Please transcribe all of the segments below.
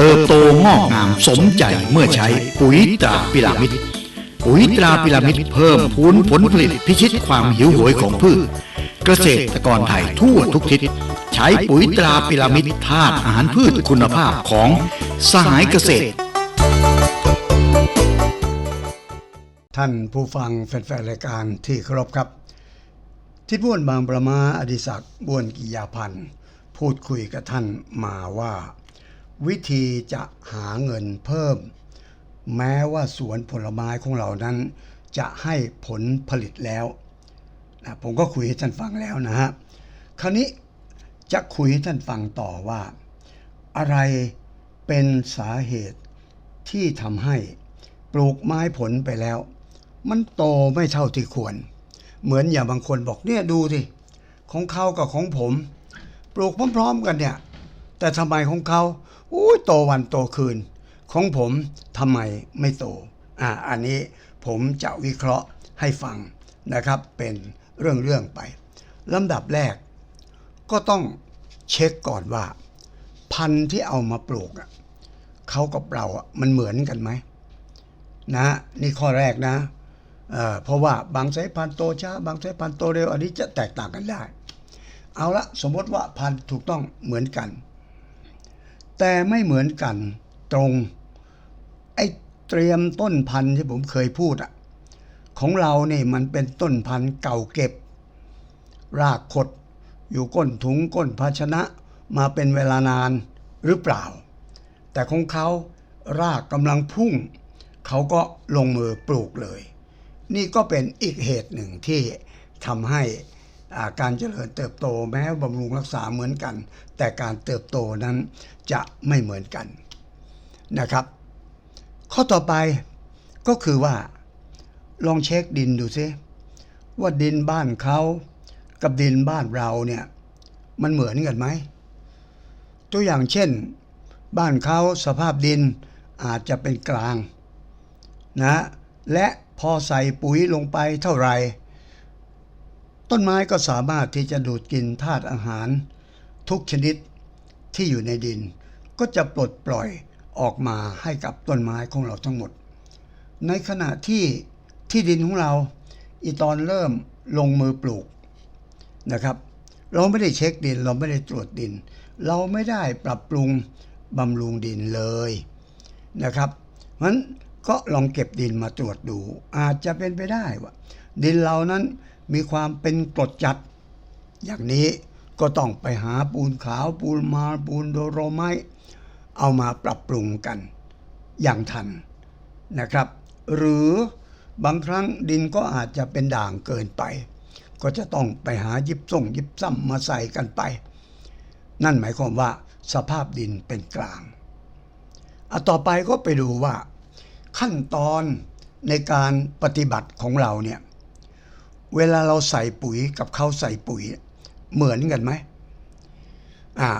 เติบโตงอกงามสมใจเมื่อใช้ปุ๋ยตราพิรามิดปุ๋ยตราพิรามิดเพิ่มพูนผลผลิตพิชิตความหิวโหยของพืช เกษตรกรไทยทั่วทุกทิศ ใช้ปุ๋ยตราพิรามิดธาตุอาหารพืชคุณภาพของสหายเกษตร ท่านผู้ฟังแฟนๆรายการที่เคารพครับ ที่บ้วนบางประมาอดิศักดิ์บ้วนกิยาพันธ์พูดคุยกับท่านมาว่า วิธีจะหาเงินเพิ่ม แม้ว่าสวนผลไม้ของเรานั้น จะให้ผลผลิตแล้วนะผมก็คุยให้ท่านฟังแล้วนะฮะคราวนี้จะคุยให้ท่านฟังต่อว่า อะไรเป็นสาเหตุที่ทำให้ปลูกไม้ผลไปแล้ว มันโตไม่เท่าที่ควร เหมือนอย่างบางคนบอกเนี่ยดูสิของเขากับของผม ปลูกพร้อมๆกันเนี่ย แต่ทำไมของเขา อุ้ยโตวันโตคืน ของผมทำไมไม่โตอ่าอันนี้ผมจะวิเคราะห์ให้ฟังนะครับเป็นเรื่องๆไปลำดับแรก ก็ต้องเช็คก่อนว่า พันธุ์ที่เอามาปลูกเขากับเราอะมันเหมือนกันไหมนะนี่ข้อแรกนะเเพราะว่าบางสายพันธุ์โตช้าบางสายพันธุ์โตเร็ว อันนี้จะแตกต่างกันได้ เอาละสมมติว่าพันธุ์ถูกต้องเหมือนกัน แต่ไม่เหมือนกันตรง ไอ้เตรียมต้นพันธุ์ที่ผมเคยพูดอะของเราเนี่ยมันเป็นต้นพันธุ์เก่าเก็บ รากขดอยู่ก้นถุงก้นภาชนะมาเป็นเวลานานหรือเปล่า แต่ของเขารากกำลังพุ่ง เขาก็ลงมือปลูกเลย นี่ก็เป็นอีกเหตุหนึ่งที่ทำให้ การเจริญเติบโตแม้บำรุงรักษาเหมือนกัน แต่การเติบโตนั้นจะไม่เหมือนกันนะครับ ข้อต่อไปก็คือว่า ลองเช็คดินดูซิว่าดินบ้านเขากับดินบ้านเราเนี่ยมันเหมือนกันไหม ตัวอย่างเช่น บ้านเขาสภาพดินอาจจะเป็นกลางนะและพอใส่ปุ๋ยลงไปเท่าไหร่ ต้นไม้ก็สามารถที่จะดูดกินธาตุอาหาร ทุกชนิดที่อยู่ในดิน ก็จะปลดปล่อยออกมาให้กับต้นไม้ของเราทั้งหมด ในขณะที่ที่ดินของเราอีตอนเริ่มลงมือปลูกนะครับ เราไม่ได้เช็คดิน เราไม่ได้ตรวจดิน เราไม่ได้ปรับปรุงบำรุงดินเลยนะครับเพราะฉะนั้นก็ลองเก็บดินมาตรวจดู อาจจะเป็นไปได้ว่าดินเรานั้น มีความเป็นกรดจัด อย่างนี้ก็ต้องไปหาปูนขาวปูนมาปูนโดโรไมเอามาปรับปรุงกันอย่างทันนะครับ หรือบางครั้งดินก็อาจจะเป็นด่างเกินไป ก็จะต้องไปหายิบส่งยิบซ้ำมาใส่กันไป นั่นหมายความว่าสภาพดินเป็นกลางอะต่อไปก็ไปดูว่า ขั้นตอนในการปฏิบัติของเราเนี่ย เวลาเราใส่ปุ๋ยกับเขาใส่ปุ๋ยเหมือนกันไหมอ่า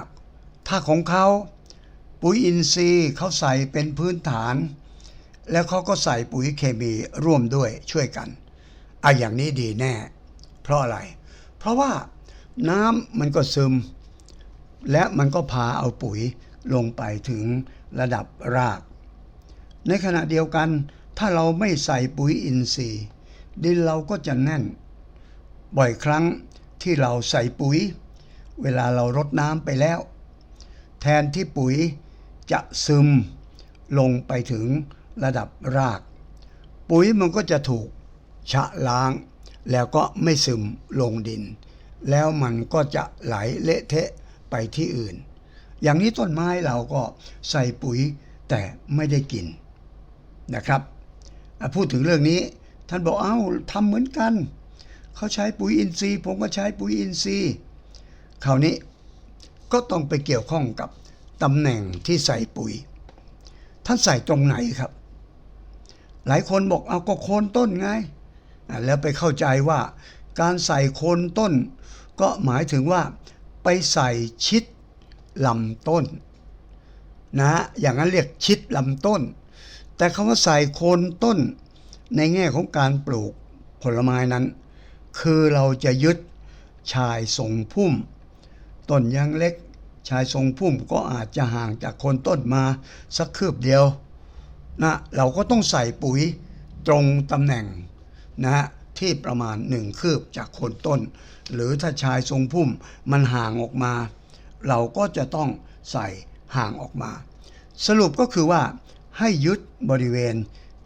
ถ้าของเขาปุ๋ยอินทรีย์เขาใส่เป็นพื้นฐาน แล้วเขาก็ใส่ปุ๋ยเคมีร่วมด้วยช่วยกันอะอย่างนี้ดีแน่ เพราะอะไร เพราะว่าน้ำมันก็ซึม และมันก็พาเอาปุ๋ยลงไปถึงระดับราก ในขณะเดียวกันถ้าเราไม่ใส่ปุ๋ยอินทรีย์ ดินเราก็จะแน่น บ่อยครั้งที่เราใส่ปุ๋ย เวลาเรารดน้ำไปแล้ว แทนที่ปุ๋ยจะซึมลงไปถึงระดับราก ปุ๋ยมันก็จะถูกชะล้าง แล้วก็ไม่ซึมลงดิน แล้วมันก็จะไหลเละเทะไปที่อื่น อย่างนี้ต้นไม้เราก็ใส่ปุ๋ยแต่ไม่ได้กินนะครับ พูดถึงเรื่องนี้ ท่านบอกเอ้าทำเหมือนกัน เขาใช้ปุ๋ยอินทรีย์ ผมก็ใช้ปุ๋ยอินทรีย์คราวนี้ก็ต้องไปเกี่ยวข้องกับตำแหน่งที่ใส่ปุ๋ย ท่านใส่ตรงไหนครับ หลายคนบอกเอาก็โคนต้นไง แล้วไปเข้าใจว่าการใส่โคนต้น ก็หมายถึงว่า ไปใส่ชิดลำต้น นะ อย่างนั้นเรียกชิดลำต้น แต่คำว่าใส่โคนต้น ในแง่ของการปลูกผลไม้นั้น คือเราจะยึดชายทรงพุ่ม ต้นยังเล็ก ชายทรงพุ่มก็อาจจะห่างจากโคนต้นมาสักคืบเดียวนะเราก็ต้องใส่ปุ๋ยตรงตำแหน่งนะฮะที่ประมาณหนึ่งคืบจากโคนต้น หรือถ้าชายทรงพุ่มมันห่างออกมา เราก็จะต้องใส่ห่างออกมา สรุปก็คือว่าให้ยึดบริเวณ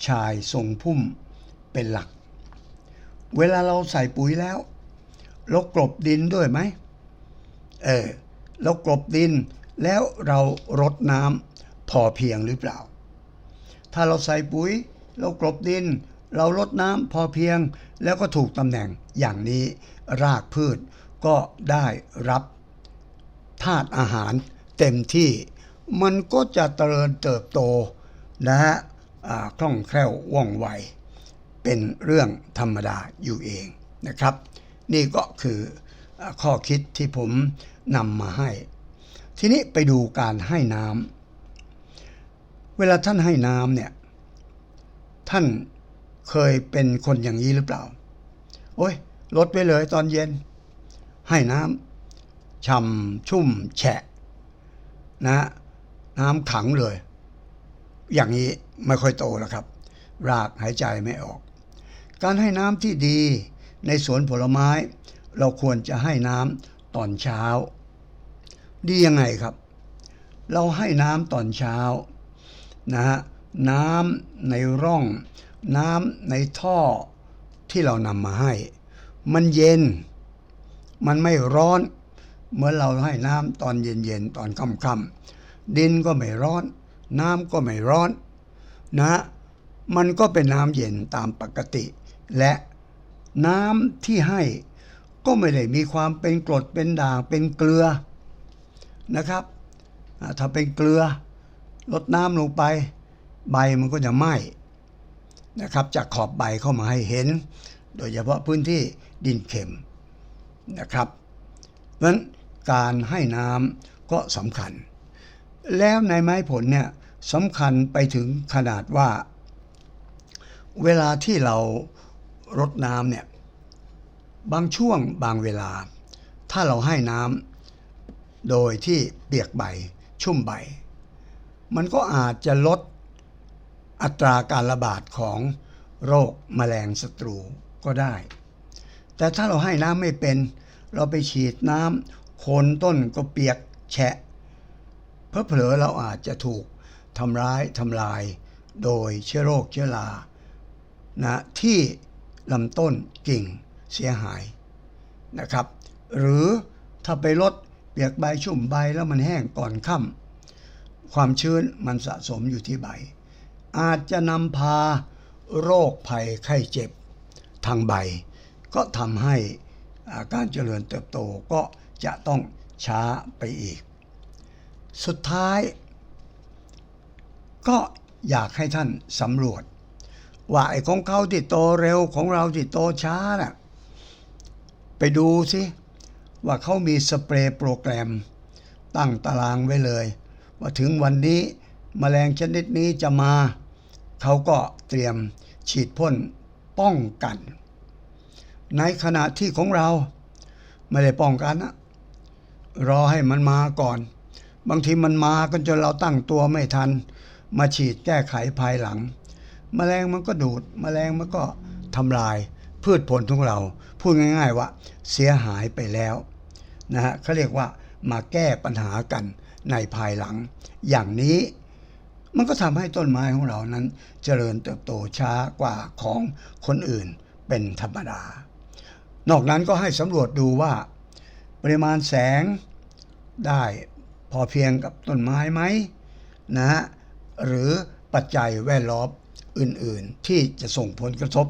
ชายทรงพุ่มเป็นหลัก เวลาเราใส่ปุ๋ยแล้วเรากลบดินด้วยไหมเออเรากลบดินแล้วเรารดน้ำพอเพียงหรือเปล่า ถ้าเราใส่ปุ๋ย เรากลบดิน เรารดน้ำพอเพียง แล้วก็ถูกตำแหน่งอย่างนี้รากพืชก็ได้รับธาตุอาหารเต็มที่ มันก็จะเจริญเติบโตนะฮะ คล่องแคล่วว่องไว เป็นเรื่องธรรมดาอยู่เองนะครับ นี่ก็คืออข้อคิดที่ผมนำมาให้ ทีนี้ไปดูการให้น้ำเวลาท่านให้น้ำเนี่ย ท่านเคยเป็นคนอย่างนี้หรือเปล่า โอ้ยลดไปเลยตอนเย็น ให้น้ำช่ำชุ่มแฉะ นะ น้ำขังเลย อย่างนี้ ไม่ค่อยโตแล้วครับ รากหายใจไม่ออก การให้น้ำที่ดีในสวนผลไม้ เราควรจะให้น้ำตอนเช้า ดียังไงครับ เราให้น้ำตอนเช้านะฮะน้ำในร่อง น้ำในท่อที่เรานำมาให้ มันเย็น มันไม่ร้อน เหมื่อนเราให้น้ำตอนเย็นๆตอนค่ำๆดินก็ไม่ร้อน น้ำก็ไม่ร้อน นะ มันก็เป็นน้ำเย็นตามปกติ และน้ำที่ให้ก็ไม่ได้มีความเป็นกรดเป็นด่างเป็นเกลือนะครับถ้าเป็นเกลือลดน้ำลงไปใบมันก็จะไหม้นะครับจากขอบใบเข้ามาให้เห็น โดยเฉพาะพื้นที่ดินเค็มนะครับ เพราะฉะนั้นการให้น้ำก็สำคัญ แล้วในไม้ผลเนี่ย สำคัญไปถึงขนาดว่า เวลาที่เรารดน้ำเนี่ยบางช่วงบางเวลา ถ้าเราให้น้ำโดยที่เปียกใบชุ่มใบ มันก็อาจจะลดอัตราการระบาดของโรคแมลงศัตรูก็ได้ แต่ถ้าเราให้น้ำไม่เป็น เราไปฉีดน้ำโคนต้นก็เปียกแฉะเพอเผลอเราอาจจะถูก ทำร้ายทำลาย โดยเชื้อโรคเชื้อรานะที่ลำต้นกิ่งเสียหายนะครับ หรือถ้าไปลดเปียกใบชุ่มใบแล้วมันแห้งก่อนค่ำความชื้นมันสะสมอยู่ที่ใบ อาจจะนำพาโรคภัยไข้เจ็บทางใบ ก็ทำให้การเจริญเติบโตก็จะต้องช้าไปอีก สุดท้าย ก็อยากให้ท่านสำรวจ ว่าไอ้ของเขาที่โตเร็วของเราที่โตช้าน่ะไปดูสิว่าเขามีสเปรย์โปรแกรม ตั้งตารางไว้เลย ว่าถึงวันนี้มแมลงชนิดนี้จะมา เขาก็เตรียมฉีดพ่นป้องกัน ในขณะที่ของเราไม่ได้ป้องกันนะรอให้มันมาก่อน บางทีมันมากันจนเราตั้งตัวไม่ทัน มาฉีดแก้ไขภายหลังแมลงมันก็ดูดแมลงมันก็ทำลายพืชผลของเรา พูดง่าย ๆ ว่าเสียหายไปแล้วนะฮะเขาเรียกว่ามาแก้ปัญหากันในภายหลัง อย่างนี้มันก็ทำให้ต้นไม้ของเรานั้น เจริญเติบโตช้ากว่าของคนอื่นเป็นธรรมดา นอกนั้นก็ให้สำรวจดูว่า ปริมาณแสงได้พอเพียงกับต้นไม้ไหมนะฮะ หรือปัจจัยแวดล้อมอื่นๆ ที่จะส่งผลกระทบ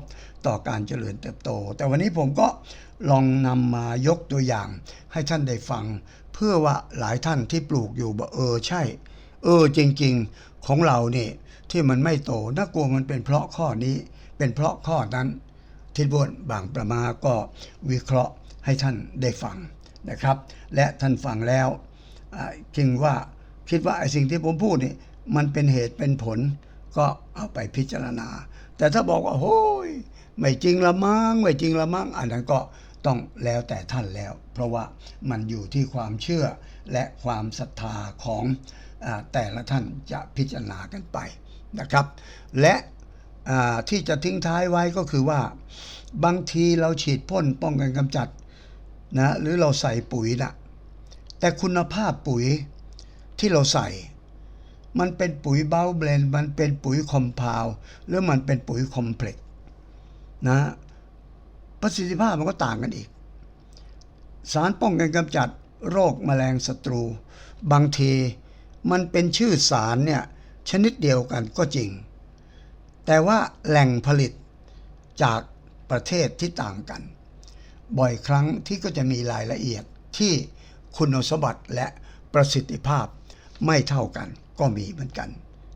ต่อการเจริญเติบโต แต่วันนี้ผมก็ลองนำมายกตัวอย่างให้ท่านได้ฟัง เพื่อว่าหลายท่านที่ปลูกอยู่บอกเออใช่ เออจริง ๆของเราเนี่ยที่มันไม่โตน่ากลัวมันเป็นเพราะข้อนี้ เป็นเพราะข้อนั้น ทิศบนบางประมาก็วิเคราะห์ให้ท่านได้ฟังนะครับ และท่านฟังแล้วอ่าจึงว่าคิดว่าไอ้สิ่งที่ผมพูดนี่ มันเป็นเหตุเป็นผล ก็เอาไปพิจารณา แต่ถ้าบอกว่าโอ้ยไม่จริงละมั้งไม่จริงละมั้งอันนั้นก็ต้องแล้วแต่ท่านแล้ว เพราะว่ามันอยู่ที่ความเชื่อและความศรัทธาของอแต่ละท่านจะพิจารณากันไปนะครับ และที่จะทิ้งท้ายไว้ก็คือว่า บางทีเราฉีดพ่นป้องกันกำจัดนะหรือเราใส่ปุ๋ยนะแต่คุณภาพปุ๋ยที่เราใส่ มันเป็นปุ๋ยเบาเบลนมันเป็นปุ๋ยคอมเพาวด์หรือมันเป็นปุ๋ยคอมเพล็กซ์นะประสิทธิภาพมันก็ต่างกันอีก สารป้องกันกำจัดโรคแมลงศัตรู บางทีมันเป็นชื่อสารเนี่ยชนิดเดียวกันก็จริง แต่ว่าแหล่งผลิตจากประเทศที่ต่างกัน บ่อยครั้งที่ก็จะมีรายละเอียดที่คุณสมบัติและประสิทธิภาพไม่เท่ากัน ก็มีเหมือนกัน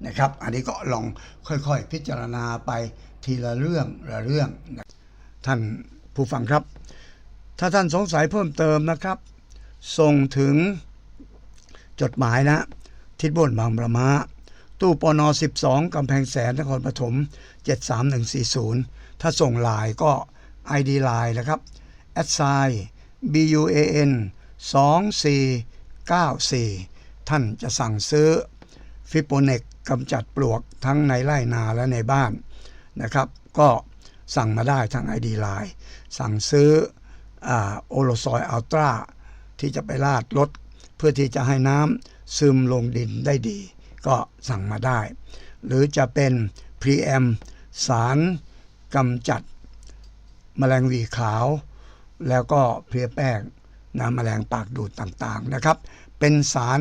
นะครับ อันนี้ก็ลองค่อยๆ พิจารณาไปทีละเรื่องละเรื่องนะท่านผู้ฟังครับ ถ้าท่านสงสัยเพิ่มเติมนะครับ ส่งถึงจดหมายนะ ทิศบนบางประมาตู้ปน 12 กำแพงแสนนครปฐม 73140 ถ้าส่งลน์ก็ ID ไลน์นะครับ a d s i BUAN 2494 ท่านจะสั่งซื้อ ฟิโปเนกกำจัดปลวกทั้งในไร่นาและในบ้านนะครับ ก็สั่งมาได้ทาง ID ไลน์สั่งซื้อโอโลซอยอัลตราที่จะไปลาดรถเพื่อที่จะให้น้ำซึมลงดินได้ดี ก็สั่งมาได้ หรือจะเป็นพรีแอมสารกำจัดแมลงวีขาว แล้วก็เพลียแป้งนะแมลงปากดูดต่างๆนะครับ เป็นสาร